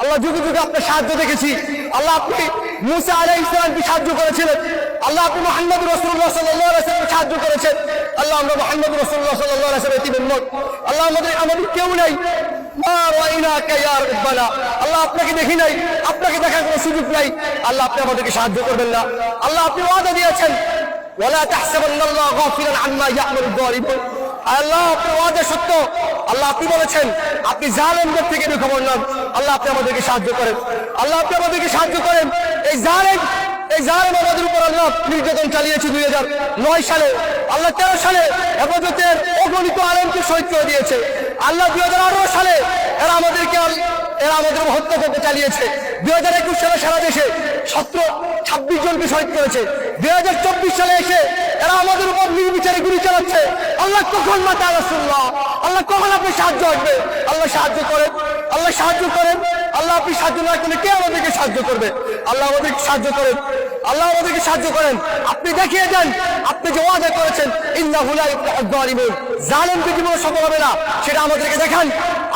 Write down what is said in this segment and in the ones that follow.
আল্লাহ যুগে যুগে আপনার সাহায্য দেখেছি। আল্লাহ আপনি মুসা আলাই ইসলামকে সাহায্য করেছিলেন? আল্লাহ আপনি মোহাম্মদ রসুল্লাহ সাল্লাহ সাহায্য করেছেন। আল্লাহ আমরা মোহাম্মদ রসুল্লাহ সাল্লাহ এটি মেম্মত আল্লাহ আমাদের আমাদের কেউ নাই। আল্লাহ আপনাকে দেখি নাই, আপনাকে দেখার কোনো সুযোগ নাই। আল্লাহ আপনি আমাদেরকে সাহায্য করবেন না। আল্লাহ আপনি ওয়াদা দিয়েছেন, ওয়ালা তাহসাবান্না আল্লাহ গাফিলান আম্মা ইয়ামালুল যালিমুন আল্লাহ আপনি ওয়াদা সত্য। আল্লাহ আপনি বলেছেন, আপনি জালেমদের থেকে বেখবর নন। আল্লাহ আপনি আমাদেরকে সাহায্য করেন। আল্লাহ আপনি আমাদেরকে সাহায্য করেন। এই জালেম এই জালেম আমাদের উপর আল্লাহ নির্যাতন চালিয়েছে দুই হাজার নয় সালে। আল্লাহ তেরো সালে হেফাজতের অগণিত আলেমকে শহীদ করে দিয়েছে। আল্লাহ দুই হাজার আঠারো সালে এরা আমাদেরকে এরা আমাদের হত্যা করতে চালিয়েছে। দুই হাজার একুশ সালে সারা দেশে সতেরো, ছাব্বিশ জনকে শহীদ করেছে। দুই হাজার চব্বিশ সালে এসে এরা আমাদের উপর নির্বিচারে গুলি আল্লাহ কখন মাতা রাসুল্লাহ আল্লাহ কখন আপনি সাহায্য আসবে আল্লাহ সাহায্য করেন। আল্লাহ সাহায্য করেন। আল্লাহ আপনি সাহায্য না করলে কে আমাদেরকে সাহায্য করবে? আল্লাহ আমাদেরকে সাহায্য করেন। আল্লাহ আমাদেরকে সাহায্য করেন। আপনি দেখিয়ে দেন, আপনি যে ওয়াদা করেছেন ইন্নাহুলা ইবতাহিমুন জালেমকে জীবনে সফল হবে না, সেটা আমাদেরকে দেখান।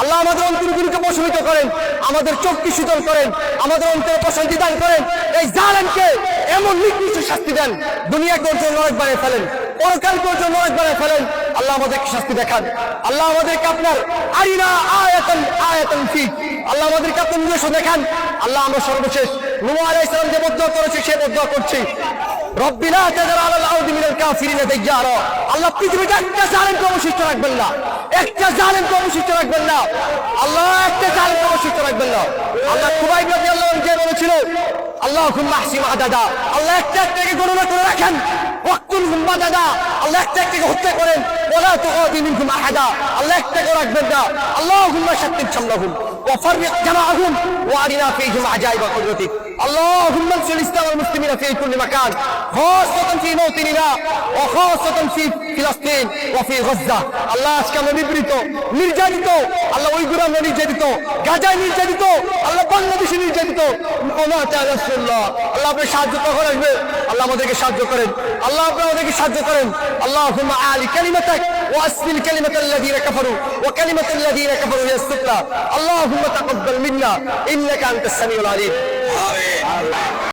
আল্লাহ আমাদের অন্তরগুলিকে প্রশমিত করেন, আমাদের চোখকে শীতল করেন, আমাদের অন্তরে প্রশান্তি দান করেন। এই জালেমকে এমন নিকৃষ্ট শাস্তি দেন। দুনিয়া করতে নরক বানিয়ে ফেলেন পরকাল করতে নরক বানিয়ে ফেলেন। আল্লাহ আমাদেরকে শাস্তি দেখান। আল্লাহ আমাদেরকে আপনার আরিনা আয়াতান আয়াতান ফি আল্লাহ আমাদেরকে আপনার নিজস্ব দেখান। আল্লাহ আমরা সর্বশেষ নূহ আলাইহিস সালাম যে বদ্ধ করেছে, সে বদ্ধ করছি। রব্বিনা তাজার আলাল আউদি মিনাল কাফিরিনা দাইয়ারা আল্লাহ পৃথিবীতে একটা জালেমকে অবশিষ্ট রাখবেন না। একটা জালেমকে অবশিষ্ট রাখবেন না। আল্লাহ একটা জালেমকে অবশিষ্ট রাখবেন না। আল্লাহ খুবাইব রাদিয়াল্লাহু আনহু যে বলেছিল আল্লাহ মাহসিমা দাদা আল্লাহ একটা একটাকে গণনা করে রাখেন। মিনকুম মাদাদা আল্লাহ একটাকে হত্যা করেন। ওলা তুআদি মিনকুম আহাদা। আল্লাহ একটাকে রাখবেন না। আল্লাহুম্মা শাত্তিল শাল্লাহুম ওয়া ফাররিক জামাআহুম। ওয়া আরিনা ফি জামাআ জায়বা কুদরতিক। اللهم انصر الاسلام والمسلمين في كل مكان خاصة في موطننا وخاصة في فلسطين وفي غزة আল্লাহ আজকে আমরা নিবৃত নির্যাতিত আল্লাহ ওইগুলো আমরা নির্যাতিত গাজায় নির্যাতিত আল্লাহ বাংলাদেশে নির্যাতিত ওমা তাআলা রাসূলুল্লাহ আল্লাহ আপনি সাহায্য কখন আসবে আল্লাহ আমাদেরকে সাহায্য করেন আল্লাহ আপনি আমাদেরকে সাহায্য করেন اللهم اعلي كلمتك واسفل كلمة الذين كفروا وكلمة الذين كفروا هي السفلى اللهم تقبل منا انك انت السميع العليم আমিন